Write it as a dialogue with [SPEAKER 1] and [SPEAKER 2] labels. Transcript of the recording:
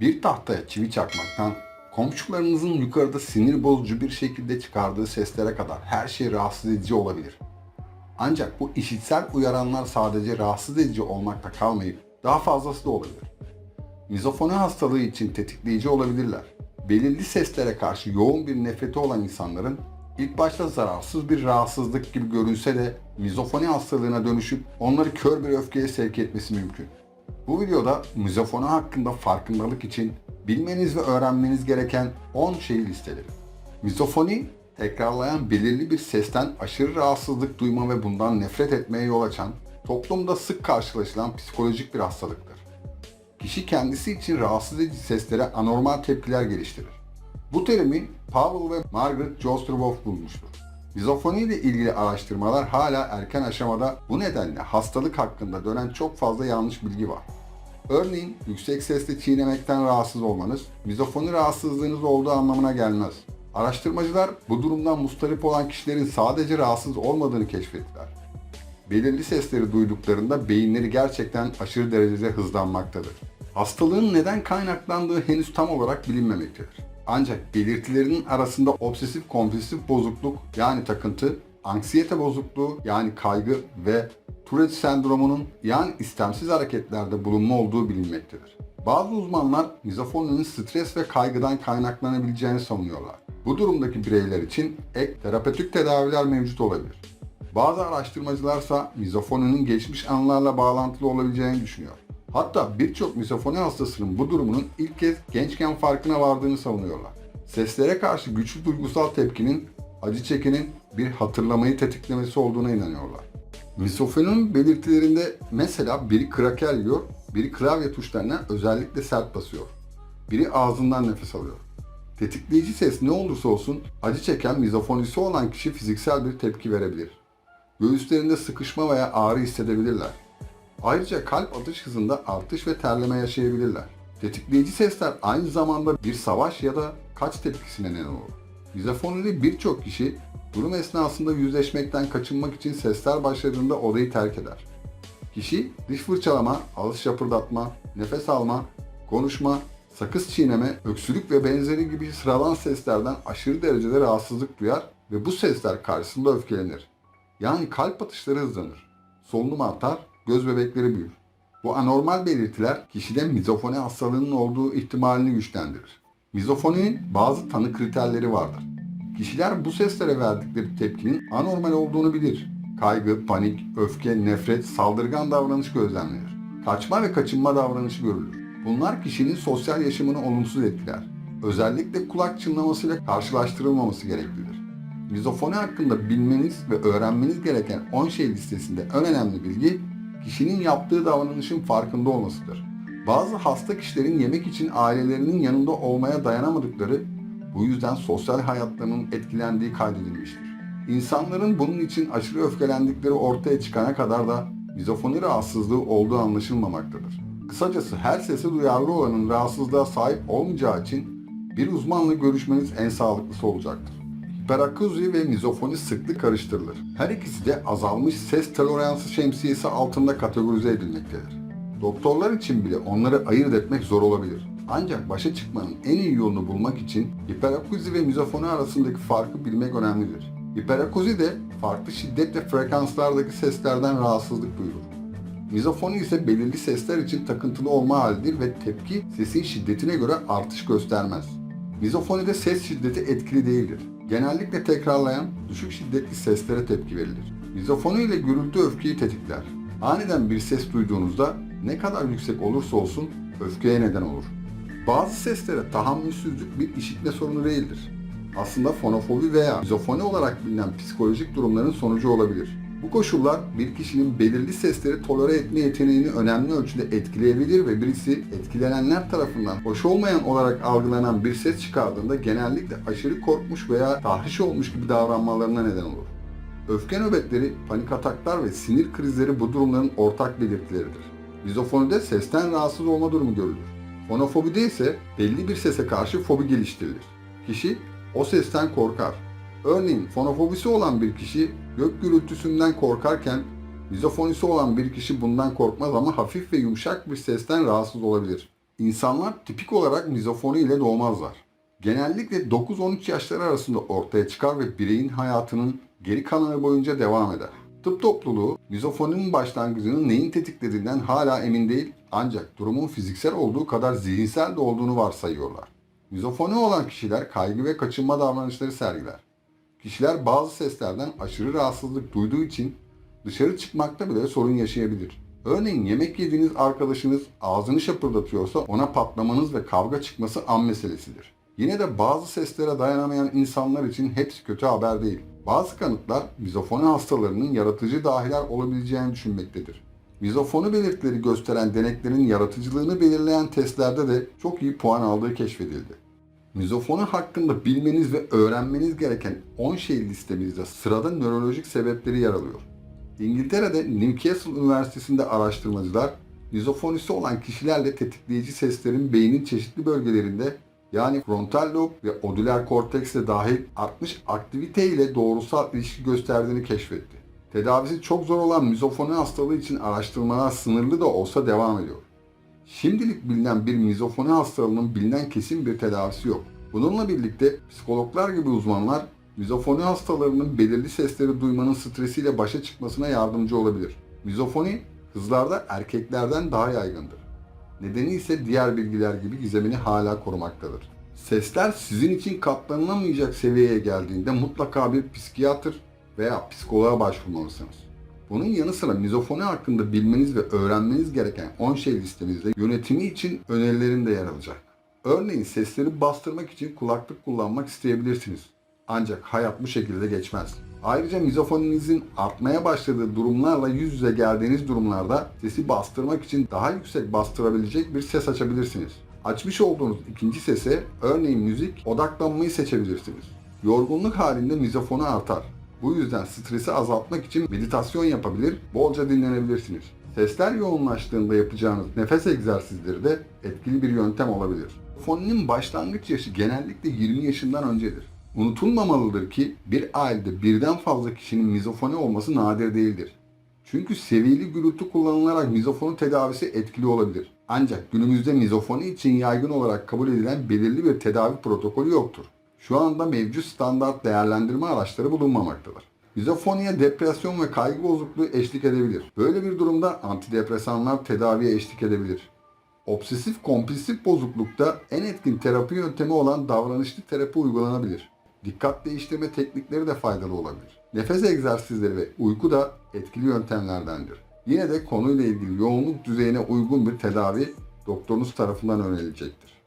[SPEAKER 1] Bir tahtaya çivi çakmaktan, komşularınızın yukarıda sinir bozucu bir şekilde çıkardığı seslere kadar her şey rahatsız edici olabilir. Ancak bu işitsel uyaranlar sadece rahatsız edici olmakta kalmayıp daha fazlası da olabilir. Mizofoni hastalığı için tetikleyici olabilirler. Belirli seslere karşı yoğun bir nefreti olan insanların ilk başta zararsız bir rahatsızlık gibi görünse de mizofoni hastalığına dönüşüp onları kör bir öfkeye sevk etmesi mümkün. Bu videoda mizofoni hakkında farkındalık için bilmeniz ve öğrenmeniz gereken 10 şeyi listeledim. Mizofoni, tekrarlayan belirli bir sesten aşırı rahatsızlık duyma ve bundan nefret etmeye yol açan, toplumda sık karşılaşılan psikolojik bir hastalıktır. Kişi kendisi için rahatsız edici seslere anormal tepkiler geliştirir. Bu terimi Pavel ve Margaret Josterwoff bulmuştur. Mizofoni ile ilgili araştırmalar hala erken aşamada bu nedenle hastalık hakkında dönen çok fazla yanlış bilgi var. Örneğin yüksek sesle çiğnemekten rahatsız olmanız, mizofoni rahatsızlığınız olduğu anlamına gelmez. Araştırmacılar bu durumdan mustarip olan kişilerin sadece rahatsız olmadığını keşfettiler. Belirli sesleri duyduklarında beyinleri gerçekten aşırı derecede hızlanmaktadır. Hastalığın neden kaynaklandığı henüz tam olarak bilinmemektedir. Ancak belirtilerinin arasında obsesif kompulsif bozukluk yani takıntı, anksiyete bozukluğu yani kaygı ve Tourette sendromunun yani istemsiz hareketlerde bulunma olduğu bilinmektedir. Bazı uzmanlar mizofoninin stres ve kaygıdan kaynaklanabileceğini savunuyorlar. Bu durumdaki bireyler için ek terapötik tedaviler mevcut olabilir. Bazı araştırmacılarsa mizofoninin geçmiş anılarla bağlantılı olabileceğini düşünüyor. Hatta birçok mizofoni hastasının bu durumunun ilk kez gençken farkına vardığını savunuyorlar. Seslere karşı güçlü duygusal tepkinin acı çekenin bir hatırlamayı tetiklemesi olduğuna inanıyorlar. Misofoninin belirtilerinde mesela biri kraker yiyor, biri klavye tuşlarına özellikle sert basıyor. Biri ağzından nefes alıyor. Tetikleyici ses ne olursa olsun acı çeken mizofonisi olan kişi fiziksel bir tepki verebilir. Göğüslerinde sıkışma veya ağrı hissedebilirler. Ayrıca kalp atış hızında artış ve terleme yaşayabilirler. Tetikleyici sesler aynı zamanda bir savaş ya da kaç tepkisine neden olur. Mizofonili birçok kişi durum esnasında yüzleşmekten kaçınmak için sesler başladığında odayı terk eder. Kişi diş fırçalama, ağız şapırdatma, nefes alma, konuşma, sakız çiğneme, öksürük ve benzeri gibi sıradan seslerden aşırı derecede rahatsızlık duyar ve bu sesler karşısında öfkelenir. Yani kalp atışları hızlanır, solunum artar, göz bebekleri büyür. Bu anormal belirtiler kişide mizofoni hastalığının olduğu ihtimalini güçlendirir. Mizofoninin bazı tanı kriterleri vardır. Kişiler bu seslere verdikleri tepkinin anormal olduğunu bilir. Kaygı, panik, öfke, nefret, saldırgan davranış gözlemlenir. Kaçma ve kaçınma davranışı görülür. Bunlar kişinin sosyal yaşamını olumsuz etkiler. Özellikle kulak çınlamasıyla karşılaştırılmaması gereklidir. Mizofoni hakkında bilmeniz ve öğrenmeniz gereken 10 şey listesinde en önemli bilgi kişinin yaptığı davranışın farkında olmasıdır. Bazı hasta kişilerin yemek için ailelerinin yanında olmaya dayanamadıkları, bu yüzden sosyal hayatlarının etkilendiği kaydedilmiştir. İnsanların bunun için aşırı öfkelendikleri ortaya çıkana kadar da mizofoni rahatsızlığı olduğu anlaşılmamaktadır. Kısacası her sese duyarlı olanın rahatsızlığa sahip olmayacağı için bir uzmanla görüşmeniz en sağlıklısı olacaktır. Hiperakuzi ve mizofoni sıklık karıştırılır. Her ikisi de azalmış ses toleransı şemsiyesi altında kategorize edilmektedir. Doktorlar için bile onları ayırt etmek zor olabilir. Ancak başa çıkmanın en iyi yolunu bulmak için hiperakuzi ve mizofoni arasındaki farkı bilmek önemlidir. Hiperakuzi de farklı şiddet ve frekanslardaki seslerden rahatsızlık duyurur. Mizofoni ise belirli sesler için takıntılı olma halidir ve tepki sesin şiddetine göre artış göstermez. Mizofonide ses şiddeti etkili değildir. Genellikle tekrarlayan, düşük şiddetli seslere tepki verilir. Mizofoni ile gürültü öfkeyi tetikler. Aniden bir ses duyduğunuzda ne kadar yüksek olursa olsun öfkeye neden olur. Bazı seslere tahammülsüzlük bir işitme sorunu değildir. Aslında fonofobi veya mizofoni olarak bilinen psikolojik durumların sonucu olabilir. Bu koşullar bir kişinin belirli sesleri tolere etme yeteneğini önemli ölçüde etkileyebilir ve birisi etkilenenler tarafından hoş olmayan olarak algılanan bir ses çıkardığında genellikle aşırı korkmuş veya tahriş olmuş gibi davranmalarına neden olur. Öfke nöbetleri, panik ataklar ve sinir krizleri bu durumların ortak belirtileridir. Mizofonide sesten rahatsız olma durumu görülür. Fonofobide ise belli bir sese karşı fobi geliştirilir. Kişi o sesten korkar. Örneğin fonofobisi olan bir kişi gök gürültüsünden korkarken mizofonisi olan bir kişi bundan korkmaz ama hafif ve yumuşak bir sesten rahatsız olabilir. İnsanlar tipik olarak mizofoni ile doğmazlar. Genellikle 9-13 yaşları arasında ortaya çıkar ve bireyin hayatının geri kalanı boyunca devam eder. Tıp topluluğu mizofoninin başlangıcının neyin tetiklediğinden hala emin değil ancak durumun fiziksel olduğu kadar zihinsel de olduğunu varsayıyorlar. Mizofoni olan kişiler kaygı ve kaçınma davranışları sergiler. Kişiler bazı seslerden aşırı rahatsızlık duyduğu için dışarı çıkmakta bile sorun yaşayabilir. Örneğin yemek yediğiniz arkadaşınız ağzını şapırdatıyorsa ona patlamanız ve kavga çıkması an meselesidir. Yine de bazı seslere dayanamayan insanlar için hepsi kötü haber değil. Bazı kanıtlar mizofoni hastalarının yaratıcı dahiler olabileceğini düşünmektedir. Mizofoni belirtileri gösteren deneklerin yaratıcılığını belirleyen testlerde de çok iyi puan aldığı keşfedildi. Mizofoni hakkında bilmeniz ve öğrenmeniz gereken 10 şey listemizde sırada nörolojik sebepleri yer alıyor. İngiltere'de Newcastle Üniversitesi'nde araştırmacılar mizofonisi olan kişilerle tetikleyici seslerin beynin çeşitli bölgelerinde yani frontal lob ve odüler kortekse dahil artmış aktivite ile doğrusal ilişki gösterdiğini keşfetti. Tedavisi çok zor olan mizofoni hastalığı için araştırmalar sınırlı da olsa devam ediyor. Şimdilik bilinen bir mizofoni hastalığının bilinen kesin bir tedavisi yok. Bununla birlikte psikologlar gibi uzmanlar mizofoni hastalarının belirli sesleri duymanın stresiyle başa çıkmasına yardımcı olabilir. Mizofoni kızlarda erkeklerden daha yaygındır. Nedeni ise diğer bilgiler gibi gizemini hala korumaktadır. Sesler sizin için katlanılamayacak seviyeye geldiğinde mutlaka bir psikiyatr veya psikoloğa başvurmalısınız. Bunun yanı sıra mizofoni hakkında bilmeniz ve öğrenmeniz gereken 10 şey listemizde yönetimi için önerilerim de yer alacak. Örneğin sesleri bastırmak için kulaklık kullanmak isteyebilirsiniz. Ancak hayat bu şekilde geçmez. Ayrıca mizofoninizin artmaya başladığı durumlarla yüz yüze geldiğiniz durumlarda sesi bastırmak için daha yüksek bastırabilecek bir ses açabilirsiniz. Açmış olduğunuz ikinci sese örneğin müzik odaklanmayı seçebilirsiniz. Yorgunluk halinde mizofonu artar. Bu yüzden stresi azaltmak için meditasyon yapabilir, bolca dinlenebilirsiniz. Sesler yoğunlaştığında yapacağınız nefes egzersizleri de etkili bir yöntem olabilir. Foninin başlangıç yaşı genellikle 20 yaşından öncedir. Unutulmamalıdır ki bir ailede birden fazla kişinin mizofoni olması nadir değildir. Çünkü seviyeli gürültü kullanılarak mizofoni tedavisi etkili olabilir. Ancak günümüzde mizofoni için yaygın olarak kabul edilen belirli bir tedavi protokolü yoktur. Şu anda mevcut standart değerlendirme araçları bulunmamaktadır. Mizofoniye depresyon ve kaygı bozukluğu eşlik edebilir. Böyle bir durumda antidepresanlar tedaviye eşlik edebilir. Obsesif kompulsif bozuklukta en etkin terapi yöntemi olan davranışlı terapi uygulanabilir. Dikkat değiştirme teknikleri de faydalı olabilir. Nefes egzersizleri ve uyku da etkili yöntemlerdendir. Yine de konuyla ilgili yoğunluk düzeyine uygun bir tedavi doktorunuz tarafından önerilecektir.